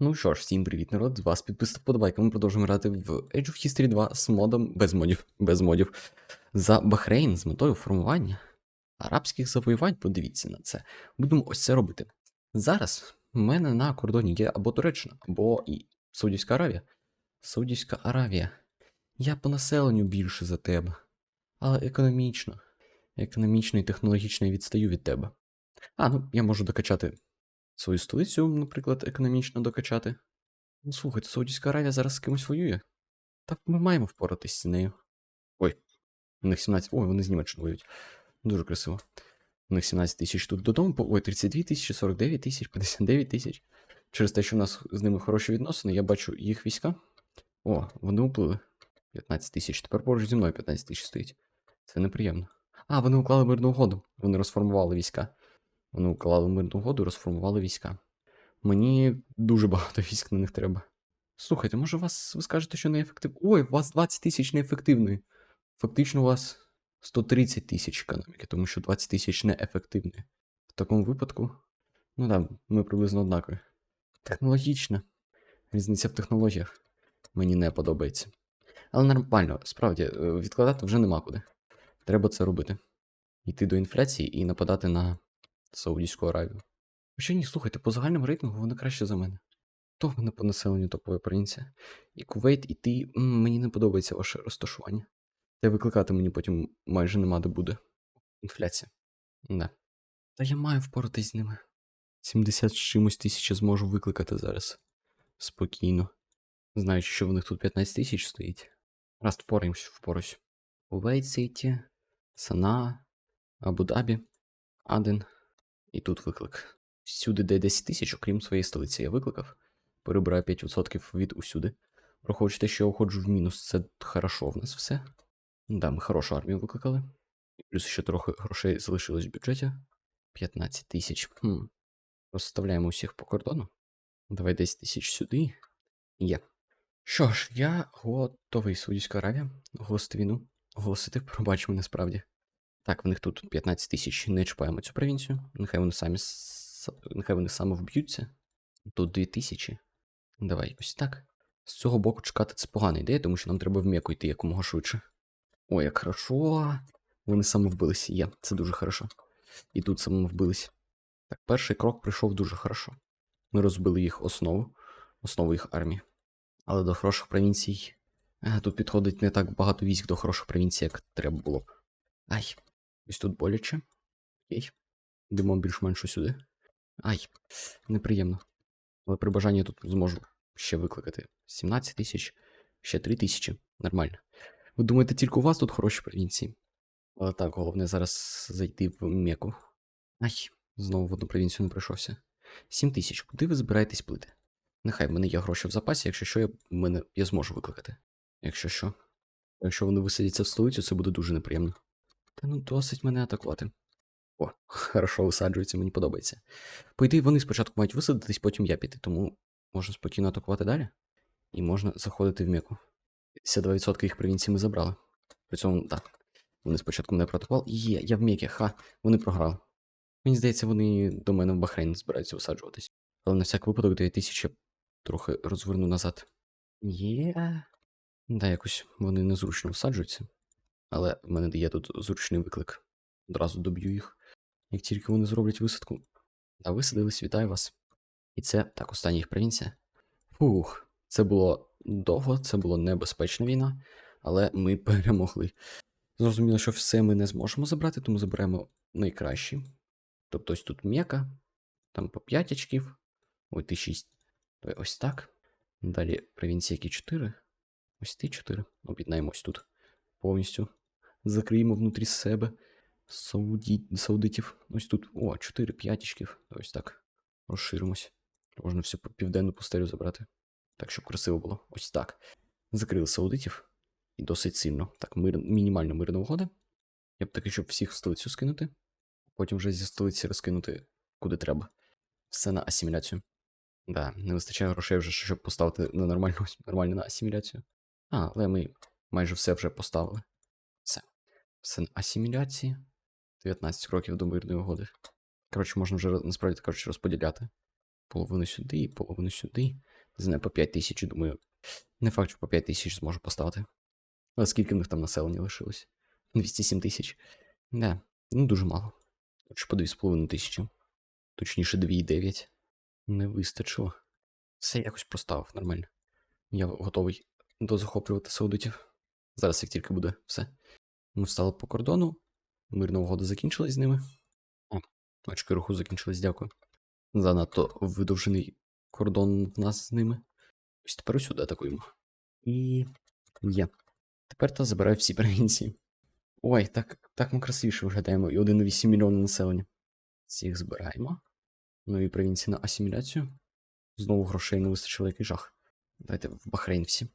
Ну що ж, всім привіт, народ, з вас підписав подобайка. Ми продовжуємо грати в Age of History 2 з модом, без модів, без модів, за Бахрейн з метою формування арабських завоювань. Подивіться на це. Будемо ось це робити. Зараз в мене на кордоні є або Туреччина, або і Саудівська Аравія. Саудівська Аравія. Я по населенню більше за тебе, але економічно, економічно і технологічно я відстаю від тебе. А, ну я можу докачати свою столицю, наприклад, економічно докачати. Ну, слухайте, Саудівська Аравія зараз з кимось воює. Так ми маємо впоратись з нею. Ой, у них 17. Ой, вони з Німеччини воюють. Дуже красиво. У них 17 тисяч тут додому. Ой, 32 тисячі, 49 тисяч, 59 тисяч. Через те, що в нас з ними хороші відносини, я бачу їх війська. О, вони уплили. 15 тисяч. Тепер поруч зі мною 15 тисяч стоїть. Це неприємно. А, вони уклали мирну угоду. Вони розформували війська. Вони уклали мирну угоду, розформували війська. Мені дуже багато військ на них треба. Слухайте, може вас ви скажете, що неефективно. Ой, у вас 20 тисяч неефективної. Фактично у вас 130 тисяч економіки, тому що 20 тисяч неефективної. В такому випадку, ну да, ми приблизно однакові. Технологічна. Різниця в технологіях. Мені не подобається. Але нормально, справді, е, відкладати вже нема куди. Треба це робити. Йти до інфляції і нападати на Саудівську Аравію. Хоча ні, слухайте, по загальному рейтингу вони краще за мене. То в мене по населенню топова провінція. І Кувейт, і ти. Мені не подобається ваше розташування. Та викликати мені потім майже нема де буде. Інфляція. Да. Та я маю впоратись з ними. 70 з чимось тисяч зможу викликати зараз. Спокійно. Знаючи, що в них тут 15 тисяч стоїть. Раз впораємось, впорусь. Кувейт Сіті, Сана, Абу-Дабі, Аден. І тут виклик. Всюди, де 10 тисяч, окрім своєї столиці, я викликав. Перебираю 5% від усюди. Враховуючи те, що я уходжу в мінус, це хорошо в нас все. Да, ми хорошу армію викликали. І плюс ще трохи грошей залишилось в бюджеті. 15 тисяч. Хм. Розставляємо усіх по кордону. Давай 10 тисяч сюди. Є. Що ж, я готовий Саудівська Аравія оголосити війну. Оголосити, пробач мене справді. Так, в них тут 15 тисяч. Не чіпаємо цю провінцію. Нехай вони самі нехай вони саме вб'ються. Тут 2 тисячі. Давай ось так. З цього боку чекати це погана ідея, тому що нам треба в м'яку йти якомога швидше. Ой, як хорошо. Вони саме вбились. Є, це дуже хорошо. І тут саме вбились. Так, перший крок прийшов дуже хорошо. Ми розбили їх основу, основу їх армії. Але до хороших провінцій. А, тут підходить не так багато військ до хороших провінцій, як треба було. Ай. Ось тут боляче. Окей. Йдемо більш-менш сюди. Ай, неприємно. Але при бажанні я тут зможу ще викликати 17 тисяч, ще 3 тисячі. Нормально. Ви думаєте, тільки у вас тут хороші провінції? Але так, головне зараз зайти в Меку. Ай, знову в одну провінцію не пройшовся. 7 тисяч. Куди ви збираєтесь плити? Нехай в мене є гроші в запасі, якщо що, я, мене, я зможу викликати. Якщо що. Якщо вони висадяться в столицю, це буде дуже неприємно. Та ну досить мене атакувати. О, хорошо висаджується, мені подобається. По ідеї, вони спочатку мають висадитись, потім я піти, тому можна спокійно атакувати далі. І можна заходити в Меку. 52% їх провінції ми забрали. При цьому, так. Вони спочатку мене проатакували. Є, я в Мекі, ха, вони програли. Мені здається, вони до мене в Бахрейн збираються висаджуватись. Але на всяк випадок 9000 я трохи розверну назад. Є. Да, якось вони незручно всаджуються. Але в мене є тут зручний виклик. Одразу доб'ю їх. Як тільки вони зроблять висадку. Да, висадились, вітаю вас. І це так, остання їх провінція. Фух, це було довго, це була небезпечна війна, але ми перемогли. Зрозуміло, що все ми не зможемо забрати, тому заберемо найкращі. Тобто ось тут м'яка, там по 5 очків, ой, ти 6. То ось так. Далі провінції які 4. Ось ти 4. Об'єднаємо ось тут. Повністю. Закриємо внутрі себе. Сауді... Саудитів. Ось тут. О, 4 п'ятічків. Ось так. Розширимось. Можна всю південну пустелю забрати. Так, щоб красиво було. Ось так. Закрили саудитів. І досить сильно. Так, мир... мінімально мирна угода. Я б таки, щоб всіх в столицю скинути. Потім вже зі столиці розкинути куди треба. Все на асиміляцію. Да, не вистачає грошей вже, щоб поставити на нормальну, нормально на асиміляцію. А, але ми майже все вже поставили. На асиміляції. 19 кроків до мирної угоди. Коротше, можна вже насправді кажучи розподіляти. Половину сюди, половину сюди. Не знаю, по 5 тисяч, думаю. Не факт, що по 5 тисяч зможу поставити. А скільки в них там населення лишилось? 207 тисяч. Не, ну дуже мало. Чи по 2,5 тисячі. Точніше, 2,9. Не вистачило. Все якось поставив нормально. Я готовий дозахоплювати саудитів. Зараз як тільки буде все. Ми встали по кордону. Мирна угода закінчилась з ними. О, очки руху закінчились, дякую. Занадто видовжений кордон в нас з ними. Ось тепер сюди атакуємо. І є. Тепер та забираю всі провінції. Ой, так, так ми красивіше виглядаємо. І 1,8 мільйона населення. Всіх збираємо. Нові провінції на асиміляцію. Знову грошей не вистачило, який жах. Давайте в Бахрейн всі.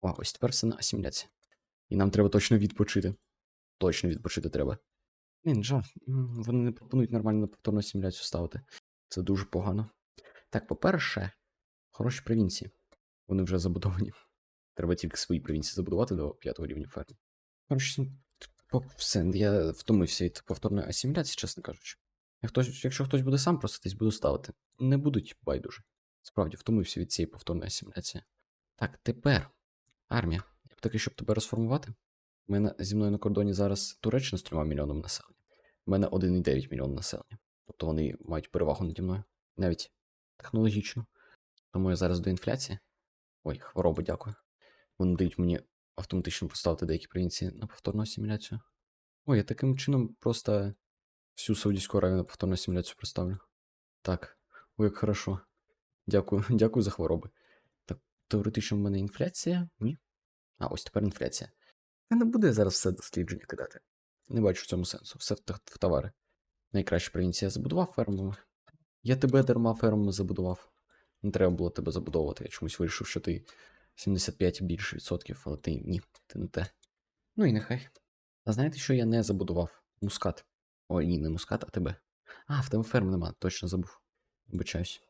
О, ось тепер все на асиміляції. І нам треба точно відпочити. Точно відпочити треба. Жах. Вони не пропонують нормально повторну асиміляцію ставити. Це дуже погано. Так, по-перше, хороші провінції. Вони вже забудовані. Треба тільки свої провінції забудувати до п'ятого рівня ферми. Коротше, все, я втомився від повторної асиміляції, чесно кажучи. Хтось, якщо хтось буде сам проситись, буду ставити. Не будуть байдуже. Справді, втомився від цієї повторної асиміляції. Так, тепер. Армія. Я б таки, щоб тебе розформувати. У мене зі мною на кордоні зараз Туреччина з 3 мільйонами населення. У мене 1,9 мільйон населення. Тобто вони мають перевагу наді мною. Навіть технологічно. Тому я зараз до інфляції. Ой, хвороба, дякую. Вони дають мені автоматично поставити деякі провінції на повторну асиміляцію. Ой, я таким чином просто всю Саудівську Аравію на повторну асиміляцію представлю. Так, ой, як хорошо. Дякую, дякую за хвороби. Так, теоретично в мене інфляція? Ні. А, ось тепер інфляція. Та не буде зараз все дослідження кидати. Не бачу в цьому сенсу. Все в, товари. Найкраща провінція забудував фермами. Я тебе дарма фермами забудував. Не треба було тебе забудовувати. Я чомусь вирішив, що ти 75 і більше відсотків, але ти ні, ти не те. Ну і нехай. А знаєте, що я не забудував? Мускат. Ой, ні, не мускат, а тебе. А, в тебе ферм нема, точно забув. Вибачаюсь.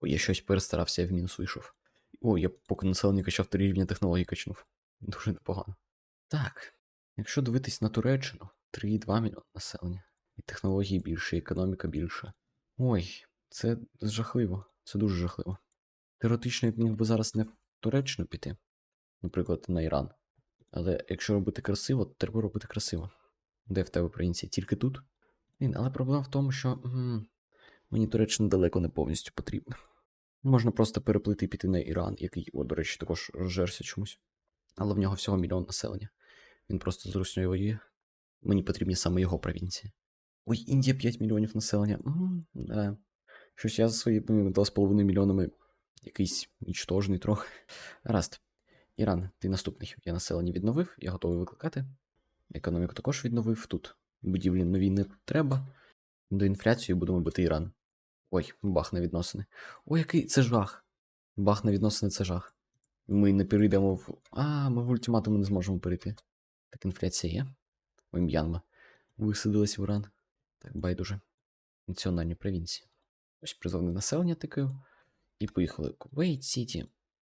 Ой, я щось перестарався, я в мінус вийшов. Ой, я поки населення качав три рівня технологій качнув. Дуже непогано. Так, якщо дивитись на Туреччину, 3,2 мільйона населення. І технології більше, і економіка більша. Ой, це жахливо. Це дуже жахливо. Теоретично я б міг би зараз не в Туреччину піти, наприклад, на Іран. Але якщо робити красиво, то треба робити красиво. Де в тебе провінція? Тільки тут? Блін, але проблема в тому, що м, мені Туреччина далеко не повністю потрібна. Можна просто переплити і піти на Іран, який, о, до речі, також розжерся чомусь. Але в нього всього мільйон населення. Він просто з Руснею воює. Мені потрібні саме його провінції. Ой, Індія 5 мільйонів населення. М, да. Щось я за своїми 2,5 мільйонами якийсь нічтожний трохи. Гаразд. Іран, ти наступний. Я населення відновив, я готовий викликати. Економіку також відновив. Тут будівлі нові не треба. До інфляції будемо бити Іран. Ой, бах на відносини. Ой, який це жах. Бах на відносини це жах. Ми не перейдемо в. А, ми в ультиматум не зможемо перейти. Так, інфляція є. Ой, М'янма. Висадилась в Уран. Так, байдуже. Національні провінції. Ось призовне населення тикаю. І поїхали. Кувейт Сіті.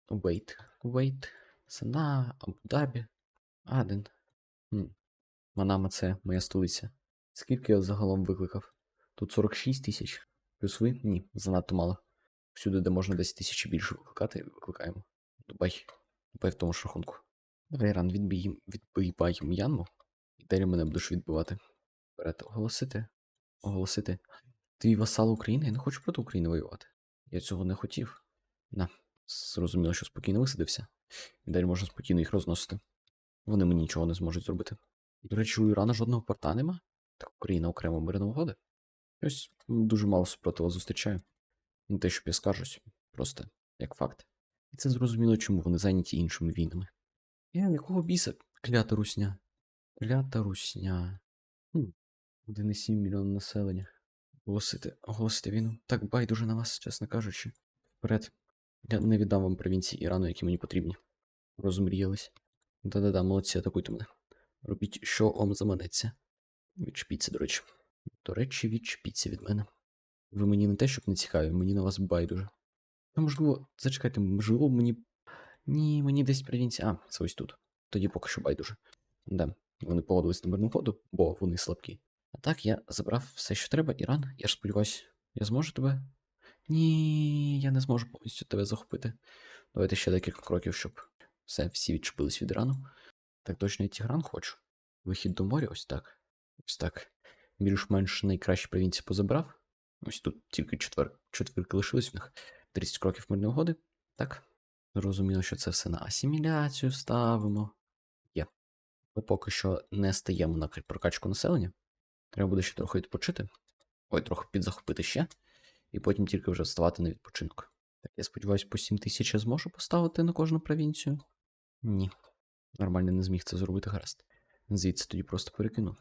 Кувейт. Кувейт. Сана, Абу-Дабі. Аден. Хм. Манама це моя столиця. Скільки я загалом викликав? Тут 46 тисяч. Плюс ви? Ні, занадто мало. Всюди, де можна 10 тисяч більше викликати, викликаємо. Дубай. Дубай в тому ж рахунку. Давай ран, відбій, відбивай М'янму. І далі мене будеш відбивати. Вперед, оголосити. Оголосити. Твій васал України? Я не хочу проти України воювати. Я цього не хотів. На, зрозуміло, що спокійно висадився. І далі можна спокійно їх розносити. Вони мені нічого не зможуть зробити. До речі, у Ірана жодного порта нема. Так Україна окремо мирна угода. Ось дуже мало супротиву зустрічаю. Не те, щоб я скаржусь, просто як факт. І це зрозуміло, чому вони зайняті іншими війнами. Я якого біса? Клята русня. Клята русня. Хм. 1,7 мільйона населення. Оголосити, оголосити війну. Так байдуже на вас, чесно кажучи. Вперед. Я не віддам вам провінції Ірану, які мені потрібні. Розмріялись. Да-да-да, молодці, атакуйте мене. Робіть, що вам заманеться. Відчепіться, до речі. До речі, відчепіться від мене. Ви мені не те, щоб не цікаві, мені на вас байдуже. Та можливо, зачекайте, можливо, мені. Ні, мені десь провінція. А, це ось тут. Тоді поки що байдуже. Да, вони погодились на мирну ходу, бо вони слабкі. А так, я забрав все, що треба, Іран. Я ж сподіваюсь, я зможу тебе Ні, я не зможу повністю тебе захопити. Давайте ще декілька кроків, щоб все, всі відчепились від рану. Так точно я Тігран хочу. Вихід до моря, ось так. Ось так. Більш-менш найкращі провінції позабрав. Ось тут тільки четвер... четвірки лишились в них. 30 кроків мирної угоди. Так. Зрозуміло, що це все на асиміляцію ставимо. Є. Ми поки що не стаємо на прокачку населення. Треба буде ще трохи відпочити. Ой, трохи підзахопити ще. І потім тільки вже вставати на відпочинок. Так, я сподіваюся, по 7 тисяч зможу поставити на кожну провінцію. Ні. Нормально не зміг це зробити гаразд. Звідси тоді просто перекину.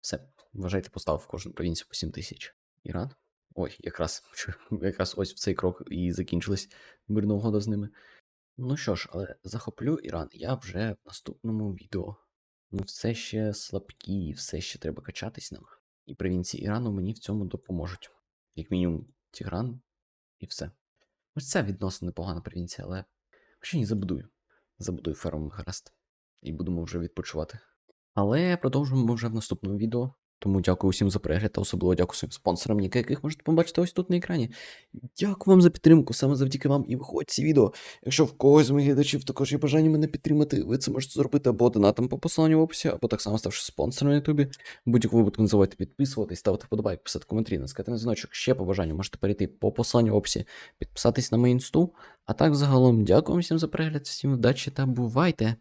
Все, вважайте, поставив кожну провінцію по 7 тисяч. Іран? Ой, якраз, якраз ось в цей крок і закінчилась мирна угода з ними. Ну що ж, але захоплю Іран я вже в наступному відео. Ми все ще слабкі, все ще треба качатись нам. І провінції Ірану мені в цьому допоможуть. Як мінімум, Тігран і все. Ось це відносно непогана провінція, але ще ні забудую. Забудую ферму гаразд. І будемо вже відпочивати. Але продовжуємо вже в наступному відео. Тому дякую усім за перегляд та особливо дякую своїм спонсорам, ніки- яких можете побачити ось тут на екрані. Дякую вам за підтримку, саме завдяки вам і виходять ці відео. Якщо в когось з моїх глядачів також є бажання мене підтримати, ви це можете зробити або донатом по посиланню в описі, або так само ставши спонсором на Ютубі. Будь-якому випадку не забувайте підписуватись, ставити вподобайк, писати коментарі, наскати на дзвіночок. Ще по бажанню можете перейти по посиланню в описі, підписатись на мою інсту. А так загалом дякую всім за перегляд, всім вдачі та бувайте!